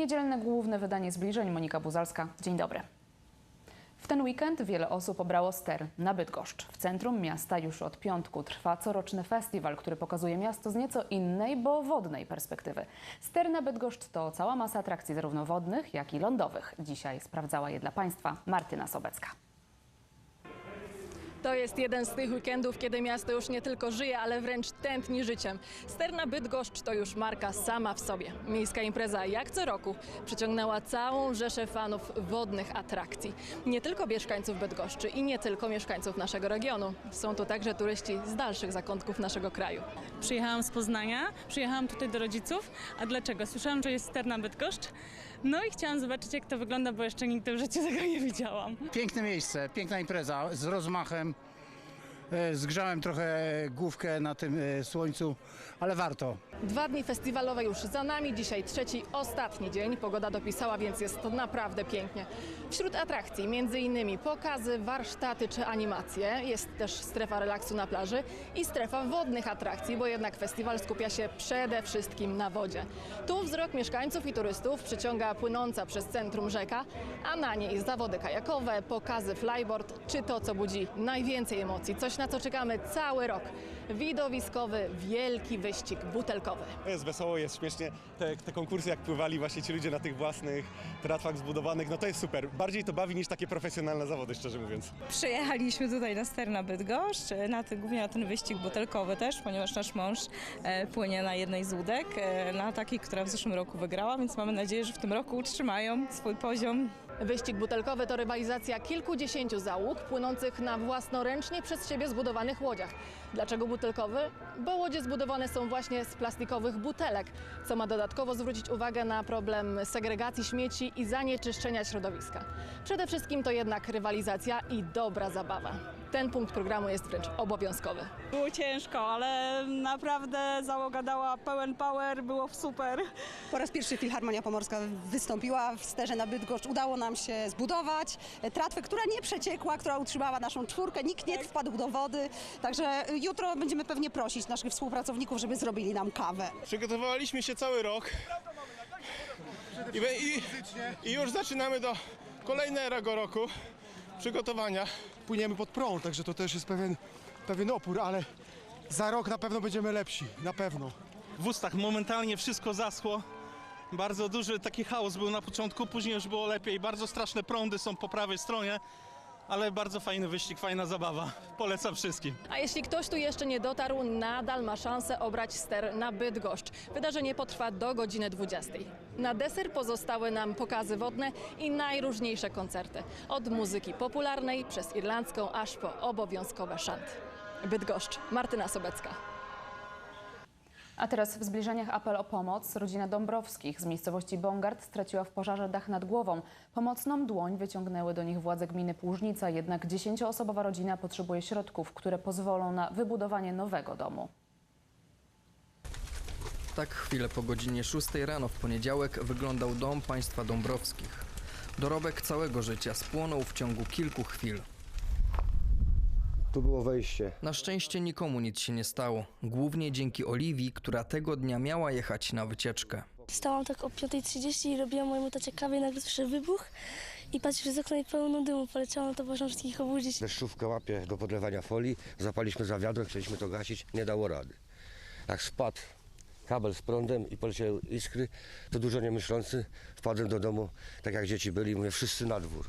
Niedzielne główne wydanie zbliżeń. Monika Buzalska. Dzień dobry. W ten weekend wiele osób obrało ster na Bydgoszcz. W centrum miasta już od piątku trwa coroczny festiwal, który pokazuje miasto z nieco innej, bo wodnej perspektywy. Ster na Bydgoszcz to cała masa atrakcji zarówno wodnych, jak i lądowych. Dzisiaj sprawdzała je dla Państwa Martyna Sobecka. To jest jeden z tych weekendów, kiedy miasto już nie tylko żyje, ale wręcz tętni życiem. Sterna Bydgoszcz to już marka sama w sobie. Miejska impreza jak co roku przyciągnęła całą rzeszę fanów wodnych atrakcji. Nie tylko mieszkańców Bydgoszczy i nie tylko mieszkańców naszego regionu. Są tu także turyści z dalszych zakątków naszego kraju. Przyjechałam z Poznania, przyjechałam tutaj do rodziców. A dlaczego? Słyszałam, że jest Sterna Bydgoszcz. No i chciałam zobaczyć, jak to wygląda, bo jeszcze nigdy w życiu tego nie widziałam. Piękne miejsce, piękna impreza z rozmachem. E, Zgrzałem trochę główkę na tym e, słońcu, ale warto. Dwa dni festiwalowe już za nami, dzisiaj trzeci, ostatni dzień. Pogoda dopisała, więc jest to naprawdę pięknie. Wśród atrakcji innymi pokazy, warsztaty czy animacje. Jest też strefa relaksu na plaży i strefa wodnych atrakcji, bo jednak festiwal skupia się przede wszystkim na wodzie. Tu wzrok mieszkańców i turystów przyciąga płynąca przez centrum rzeka, a na niej zawody kajakowe, pokazy flyboard czy to, co budzi najwięcej emocji. Coś, na co czekamy cały rok. Widowiskowy, wielki wyścig butelkowy. Jest wesoło, jest śmiesznie. Te, te konkursy, jak pływali właśnie ci ludzie na tych własnych tratwach zbudowanych, no to jest super. Bardziej to bawi niż takie profesjonalne zawody, szczerze mówiąc. Przyjechaliśmy tutaj na ster na Bydgoszcz, na ten, głównie na ten wyścig butelkowy też, ponieważ nasz mąż e, płynie na jednej z łódek, e, na takiej, która w zeszłym roku wygrała, więc mamy nadzieję, że w tym roku utrzymają swój poziom. Wyścig butelkowy to rywalizacja kilkudziesięciu załóg płynących na własnoręcznie przez siebie zbudowanych łodziach. Dlaczego butelkowy? Bo łodzie zbudowane są właśnie z plastikowych butelek, co ma dodatkowo zwrócić uwagę na problem segregacji śmieci i zanieczyszczenia środowiska. Przede wszystkim to jednak rywalizacja i dobra zabawa. Ten punkt programu jest wręcz obowiązkowy. Było ciężko, ale naprawdę załoga dała pełen power, było super. Po raz pierwszy Filharmonia Pomorska wystąpiła w sterze na Bydgoszcz. Udało nam się zbudować tratwę, która nie przeciekła, która utrzymała naszą czwórkę. Nikt nie wpadł do wody. Także jutro będziemy pewnie prosić naszych współpracowników, żeby zrobili nam kawę. Przygotowaliśmy się cały rok i, i, i już zaczynamy do kolejnego roku przygotowania. płyniemy pod prąd, także to też jest pewien, pewien opór, ale za rok na pewno będziemy lepsi, na pewno. w ustach momentalnie wszystko zaschło. Bardzo duży taki chaos był na początku, później już było lepiej. Bardzo straszne prądy są po prawej stronie, ale bardzo fajny wyścig, fajna zabawa. Polecam wszystkim. A jeśli ktoś tu jeszcze nie dotarł, nadal ma szansę obrać ster na Bydgoszcz. Wydarzenie potrwa do godziny 20. Na deser pozostały nam pokazy wodne i najróżniejsze koncerty. Od muzyki popularnej przez irlandzką aż po obowiązkowe szanty. Bydgoszcz, Martyna Sobecka. A teraz w zbliżeniach apel o pomoc. Rodzina Dąbrowskich z miejscowości Bongard straciła w pożarze dach nad głową. Pomocną dłoń wyciągnęły do nich władze gminy Płużnica, jednak dziesięcioosobowa rodzina potrzebuje środków, które pozwolą na wybudowanie nowego domu. Tak chwilę po godzinie 6 rano w poniedziałek wyglądał dom państwa Dąbrowskich. Dorobek całego życia spłonął w ciągu kilku chwil. Tu było wejście. Na szczęście nikomu nic się nie stało, głównie dzięki Oliwii, która tego dnia miała jechać na wycieczkę. Wstałam tak o 5.30 i robiłam mojemu tacie kawę i nagle słyszę wybuch i patrzę przez okno i pełno dymu poleciało, to można wszystkich obudzić. Deszczówkę łapie do podlewania folii. Zapaliśmy za wiadro, chcieliśmy to gasić, nie dało rady. Jak spadł kabel z prądem i poleciały iskry, to dużo nie myślący wpadłem do domu, tak jak dzieci byli, mówię wszyscy na dwór.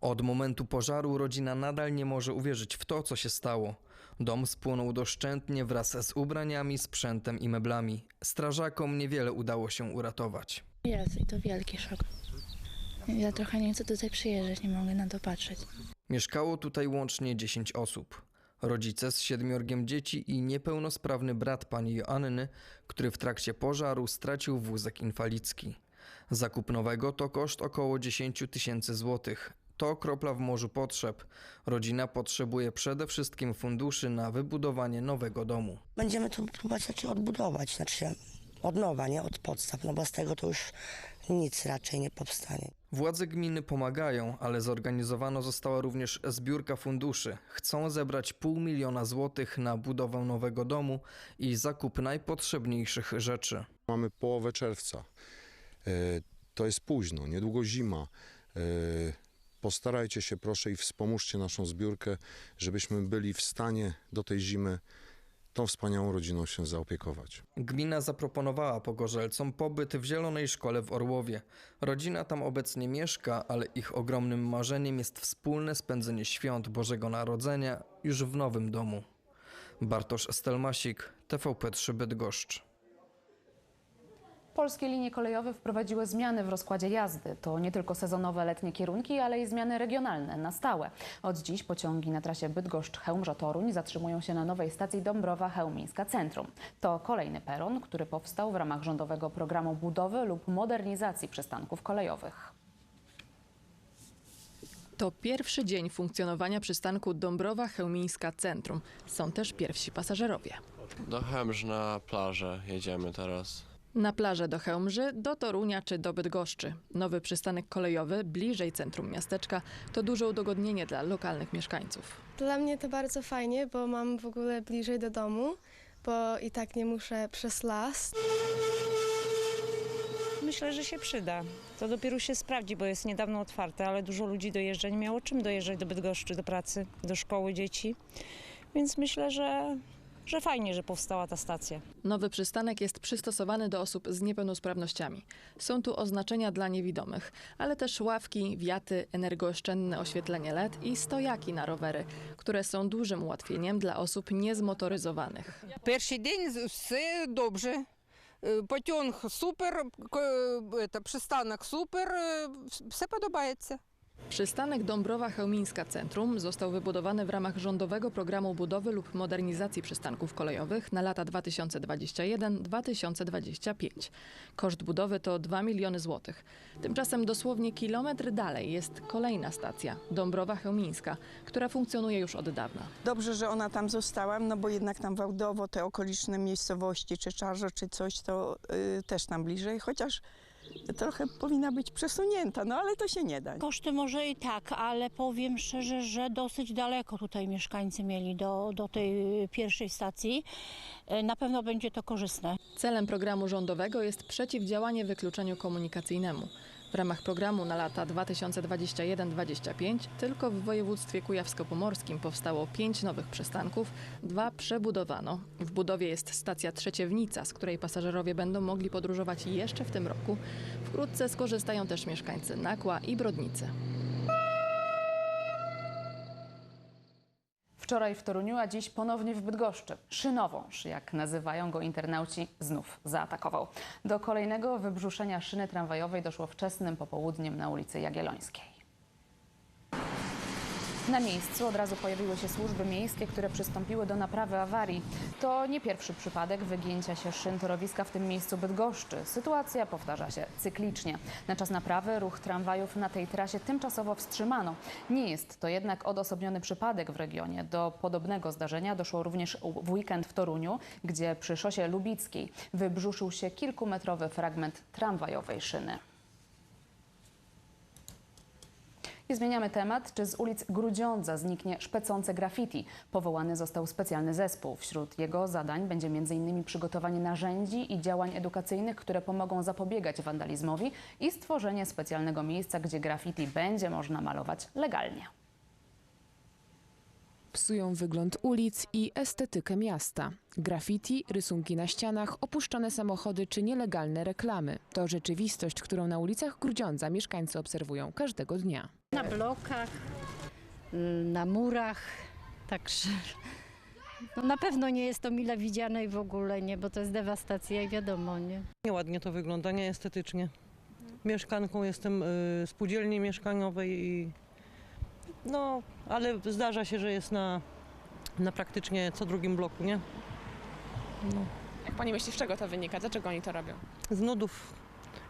Od momentu pożaru rodzina nadal nie może uwierzyć w to, co się stało. Dom spłonął doszczętnie wraz z ubraniami, sprzętem i meblami. Strażakom niewiele udało się uratować. Jest i to wielki szok. Ja trochę nie chcę tutaj przyjeżdżać, nie mogę na to patrzeć. Mieszkało tutaj łącznie 10 osób. Rodzice z siedmiorgiem dzieci i niepełnosprawny brat pani Joanny, który w trakcie pożaru stracił wózek inwalidzki. Zakup nowego to koszt około 10 tysięcy złotych. To kropla w morzu potrzeb. Rodzina potrzebuje przede wszystkim funduszy na wybudowanie nowego domu. Będziemy tu próbować znaczy odbudować, znaczy od nowa, nie od podstaw, no bo z tego to już nic raczej nie powstanie. Władze gminy pomagają, ale zorganizowano została również zbiórka funduszy. Chcą zebrać pół miliona złotych na budowę nowego domu i zakup najpotrzebniejszych rzeczy. Mamy połowę czerwca. E, To jest późno, niedługo zima. Postarajcie się proszę i wspomóżcie naszą zbiórkę, żebyśmy byli w stanie do tej zimy tą wspaniałą rodziną się zaopiekować. Gmina zaproponowała pogorzelcom pobyt w Zielonej Szkole w Orłowie. Rodzina tam obecnie mieszka, ale ich ogromnym marzeniem jest wspólne spędzenie świąt Bożego Narodzenia już w nowym domu. Bartosz Stelmasik, TVP3 Bydgoszcz. Polskie linie kolejowe wprowadziły zmiany w rozkładzie jazdy. To nie tylko sezonowe letnie kierunki, ale i zmiany regionalne na stałe. Od dziś pociągi na trasie Bydgoszcz-Chełmża-Toruń zatrzymują się na nowej stacji Dąbrowa Chełmińska Centrum. To kolejny peron, który powstał w ramach rządowego programu budowy lub modernizacji przystanków kolejowych. To pierwszy dzień funkcjonowania przystanku Dąbrowa Chełmińska Centrum. Są też pierwsi pasażerowie. Do Chemż na plażę jedziemy teraz. Na plażę do Chełmży, do Torunia czy do Bydgoszczy. Nowy przystanek kolejowy bliżej centrum miasteczka to duże udogodnienie dla lokalnych mieszkańców. Dla mnie to bardzo fajnie, bo mam w ogóle bliżej do domu, bo i tak nie muszę przez las. Myślę, że się przyda. To dopiero się sprawdzi, bo jest niedawno otwarte, ale dużo ludzi dojeżdża, nie miało czym dojeżdżać do Bydgoszczy, do pracy, do szkoły dzieci. Więc myślę, że, że fajnie, że powstała ta stacja. Nowy przystanek jest przystosowany do osób z niepełnosprawnościami. Są tu oznaczenia dla niewidomych, ale też ławki, wiaty, energooszczędne oświetlenie LED i stojaki na rowery, które są dużym ułatwieniem dla osób niezmotoryzowanych. Перший день з- все добре. Е, Потяг супер, к- е, та, пристанок супер, е, вс- все подобається. Przystanek Dąbrowa Chełmińska Centrum został wybudowany w ramach rządowego programu budowy lub modernizacji przystanków kolejowych na lata 2021-2025. Koszt budowy to 2 miliony złotych. Tymczasem dosłownie kilometr dalej jest kolejna stacja, Dąbrowa Chełmińska, która funkcjonuje już od dawna. Dobrze, że ona tam została, no bo jednak tam Wałdowo, te okoliczne miejscowości, czy Czarzo, czy coś, to y, też tam bliżej, chociaż trochę powinna być przesunięta, no ale to się nie da. Koszty może i tak, ale powiem szczerze, że dosyć daleko tutaj mieszkańcy mieli do, do tej pierwszej stacji. E, Na pewno będzie to korzystne. Celem programu rządowego jest przeciwdziałanie wykluczeniu komunikacyjnemu. W ramach programu na lata 2021-2025 tylko w województwie kujawsko-pomorskim powstało pięć nowych przystanków, dwa przebudowano. W budowie jest stacja Trzeciewnica, z której pasażerowie będą mogli podróżować jeszcze w tym roku. Wkrótce skorzystają też mieszkańcy Nakła i Brodnicy. Wczoraj w Toruniu, a dziś ponownie w Bydgoszczy. Szynowąż, jak nazywają go internauci, znów zaatakował. Do kolejnego wybrzuszenia szyny tramwajowej doszło wczesnym popołudniem na ulicy Jagiellońskiej. Na miejscu od razu pojawiły się służby miejskie, które przystąpiły do naprawy awarii. To nie pierwszy przypadek wygięcia się szyn torowiska w tym miejscu Bydgoszczy. Sytuacja powtarza się cyklicznie. Na czas naprawy ruch tramwajów na tej trasie tymczasowo wstrzymano. Nie jest to jednak odosobniony przypadek w regionie. Do podobnego zdarzenia doszło również w weekend w Toruniu, gdzie przy szosie lubickiej wybrzuszył się kilkumetrowy fragment tramwajowej szyny. I zmieniamy temat. Czy z ulic Grudziądza zniknie szpecące graffiti? Powołany został specjalny zespół. Wśród jego zadań będzie m.in. przygotowanie narzędzi i działań edukacyjnych, które pomogą zapobiegać wandalizmowi i stworzenie specjalnego miejsca, gdzie graffiti będzie można malować legalnie. Psują wygląd ulic i estetykę miasta. Graffiti, rysunki na ścianach, opuszczone samochody czy nielegalne reklamy. To rzeczywistość, którą na ulicach Grudziądza mieszkańcy obserwują każdego dnia. Na blokach, y, na murach, także no na pewno nie jest to mile widziane i w ogóle nie, bo to jest dewastacja i wiadomo, nie. Nieładnie to wygląda, nieestetycznie. Mieszkanką jestem y, spółdzielni mieszkaniowej i no, ale zdarza się, że jest na, na praktycznie co drugim bloku, nie? No. Jak pani myśli, z czego to wynika? Dlaczego oni to robią? Z nudów.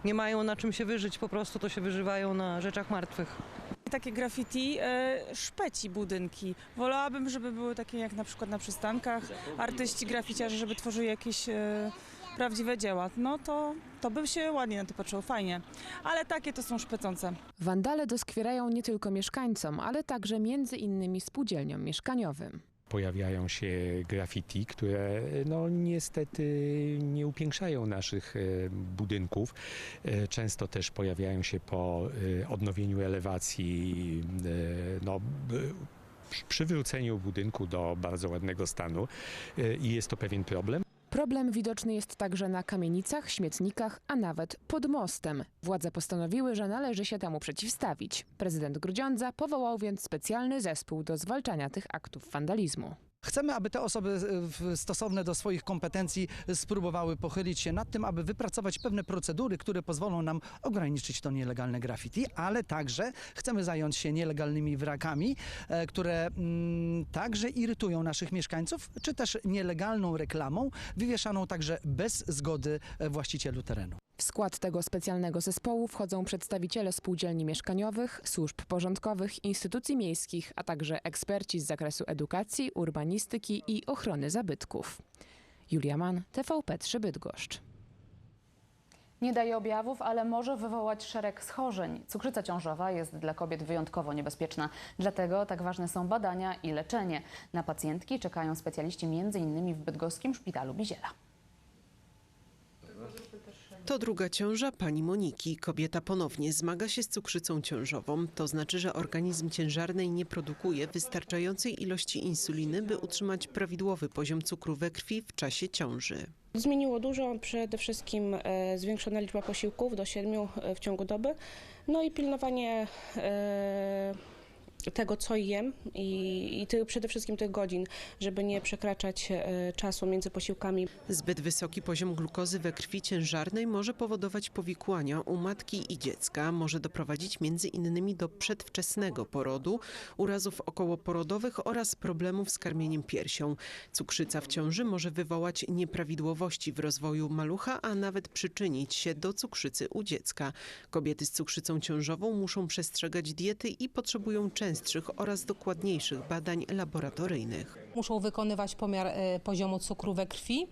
Nie mają na czym się wyżyć, po prostu to się wyżywają na rzeczach martwych. Takie graffiti e, szpeci budynki. Wolałabym, żeby były takie jak na przykład na przystankach, artyści, graficiarze, żeby tworzyli jakieś e, prawdziwe dzieła. No to, to by się ładnie na to patrzyło, fajnie. Ale takie to są szpecące. Wandale doskwierają nie tylko mieszkańcom, ale także między innymi spółdzielniom mieszkaniowym. Pojawiają się graffiti, które no niestety nie upiększają naszych e, budynków. E, Często też pojawiają się po e, odnowieniu elewacji, no, przywróceniu budynku do bardzo ładnego stanu i jest to pewien problem. Problem widoczny jest także na kamienicach, śmietnikach, a nawet pod mostem. Władze postanowiły, że należy się temu przeciwstawić. Prezydent Grudziądza powołał więc specjalny zespół do zwalczania tych aktów wandalizmu. Chcemy, aby te osoby e, stosowne do swoich kompetencji spróbowały pochylić się nad tym, aby wypracować pewne procedury, które pozwolą nam ograniczyć to nielegalne graffiti, ale także chcemy zająć się nielegalnymi wrakami, e, które mm, także irytują naszych mieszkańców, czy też nielegalną reklamą wywieszaną także bez zgody e, właścicielu terenu. W skład tego specjalnego zespołu wchodzą przedstawiciele spółdzielni mieszkaniowych, służb porządkowych, instytucji miejskich, a także eksperci z zakresu edukacji, urbanistyki i ochrony zabytków. Julia Mann, TVP3 Bydgoszcz. Nie daje objawów, ale może wywołać szereg schorzeń. Cukrzyca ciążowa jest dla kobiet wyjątkowo niebezpieczna. Dlatego tak ważne są badania i leczenie. Na pacjentki czekają specjaliści m.in. w bydgoskim szpitalu Biziela. To druga ciąża pani Moniki. Kobieta ponownie zmaga się z cukrzycą ciążową. To znaczy, że organizm ciężarnej nie produkuje wystarczającej ilości insuliny, by utrzymać prawidłowy poziom cukru we krwi w czasie ciąży. Zmieniło dużo, przede wszystkim e, zwiększona liczba posiłków do siedmiu e, w ciągu doby, no i pilnowanie e, tego, co jem i, i przede wszystkim tych godzin, żeby nie przekraczać e, czasu między posiłkami. Zbyt wysoki poziom glukozy we krwi ciężarnej może powodować powikłania u matki i dziecka, może doprowadzić między innymi do przedwczesnego porodu, urazów okołoporodowych oraz problemów z karmieniem piersią. Cukrzyca w ciąży może wywołać nieprawidłowości w rozwoju malucha, a nawet przyczynić się do cukrzycy u dziecka. Kobiety z cukrzycą ciążową muszą przestrzegać diety i potrzebują częstszych oraz dokładniejszych badań laboratoryjnych. Muszą wykonywać pomiar e, poziomu cukru we krwi.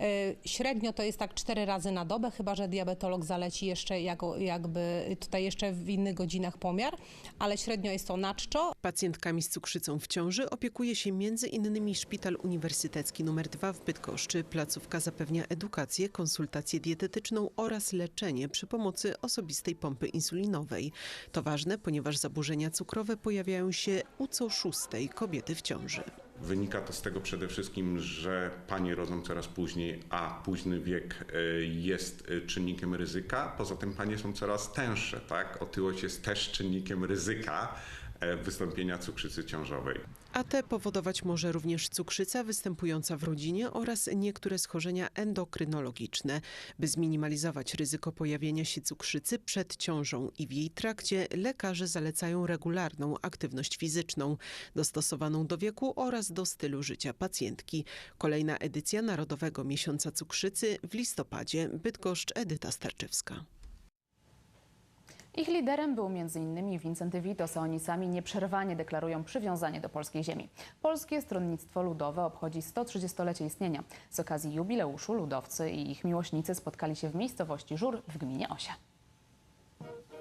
E, Średnio to jest tak cztery razy na dobę, chyba że diabetolog zaleci jeszcze jako, jakby tutaj jeszcze w innych godzinach pomiar, ale średnio jest to na czczo. Pacjentkami z cukrzycą w ciąży opiekuje się m.in. Szpital Uniwersytecki nr 2 w Bydgoszczy. Placówka zapewnia edukację, konsultację dietetyczną oraz leczenie przy pomocy osobistej pompy insulinowej. To ważne, ponieważ zaburzenia cukrowe pojawiają się u co szóstej kobiety w ciąży. Wynika to z tego przede wszystkim, że panie rodzą coraz później, a późny wiek e, jest e, czynnikiem ryzyka. Poza tym panie są coraz tęższe, tak? Otyłość jest też czynnikiem ryzyka wystąpienia cukrzycy ciążowej. A te powodować może również cukrzyca występująca w rodzinie oraz niektóre schorzenia endokrynologiczne. By zminimalizować ryzyko pojawienia się cukrzycy przed ciążą i w jej trakcie, lekarze zalecają regularną aktywność fizyczną, dostosowaną do wieku oraz do stylu życia pacjentki. Kolejna edycja Narodowego Miesiąca Cukrzycy w listopadzie. Bydgoszcz Edyta Starczewska. Ich liderem był m.in. Wincenty Witos, a oni sami nieprzerwanie deklarują przywiązanie do polskiej ziemi. Polskie Stronnictwo Ludowe obchodzi 130-lecie istnienia. Z okazji jubileuszu ludowcy i ich miłośnicy spotkali się w miejscowości Żur w gminie Osia.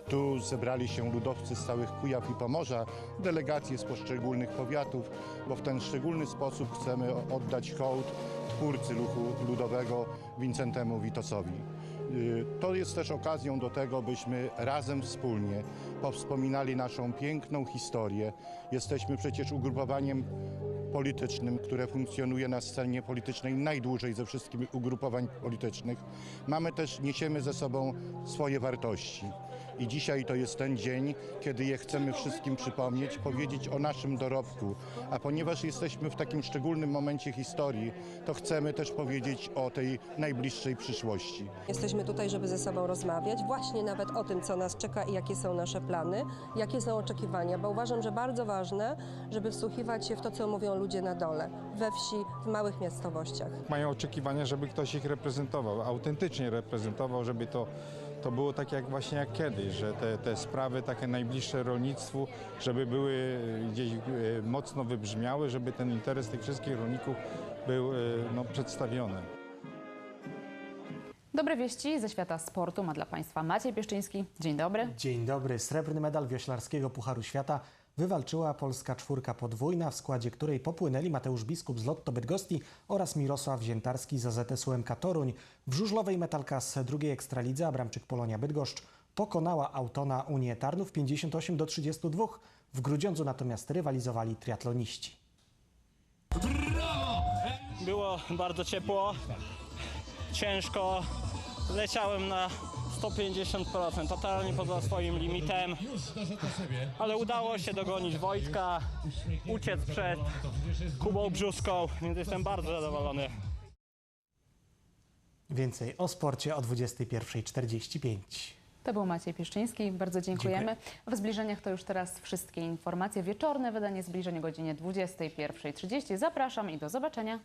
Tu zebrali się ludowcy z całych Kujaw i Pomorza, delegacje z poszczególnych powiatów, bo w ten szczególny sposób chcemy oddać hołd twórcy ruchu ludowego Wincentemu Witosowi. Y, To jest też okazją do tego, byśmy razem wspólnie powspominali naszą piękną historię. Jesteśmy przecież ugrupowaniem politycznym, które funkcjonuje na scenie politycznej najdłużej ze wszystkich ugrupowań politycznych. Mamy też, niesiemy ze sobą swoje wartości. I dzisiaj to jest ten dzień, kiedy je chcemy wszystkim przypomnieć, powiedzieć o naszym dorobku. A ponieważ jesteśmy w takim szczególnym momencie historii, to chcemy też powiedzieć o tej najbliższej przyszłości. Jesteśmy tutaj, żeby ze sobą rozmawiać, właśnie nawet o tym, co nas czeka i jakie są nasze plany, jakie są oczekiwania, bo uważam, że bardzo ważne, żeby wsłuchiwać się w to, co mówią ludzie na dole, we wsi, w małych miejscowościach. Mają oczekiwania, żeby ktoś ich reprezentował, autentycznie reprezentował, żeby to, to było tak jak właśnie jak kiedyś, że te, te sprawy takie najbliższe rolnictwu, żeby były gdzieś e, mocno wybrzmiały, żeby ten interes tych wszystkich rolników był e, no, przedstawiony. Dobre wieści ze świata sportu ma dla Państwa Maciej Pieszczyński. Dzień dobry. Dzień dobry. Srebrny medal wioślarskiego Pucharu Świata wywalczyła polska czwórka podwójna, w składzie której popłynęli Mateusz Biskup z Lotto Bydgoszczy oraz Mirosław Ziętarski z AZS UMK Toruń. W żużlowej metalka z drugiej Ekstralidzy Abramczyk Polonia Bydgoszcz pokonała Autona Unię Tarnów 58 do 32. W Grudziądzu natomiast rywalizowali triatloniści. Było bardzo ciepło, ciężko. Leciałem na 150%, totalnie poza swoim limitem. Ale udało się dogonić Wojtka, uciec przed Kubą Brzuską, więc jestem bardzo zadowolony. Więcej o sporcie o 21.45. To był Maciej Pieszczyński, bardzo dziękujemy. W zbliżeniach to już teraz wszystkie informacje. Wieczorne wydanie zbliżeń o godzinie 21.30. Zapraszam i do zobaczenia.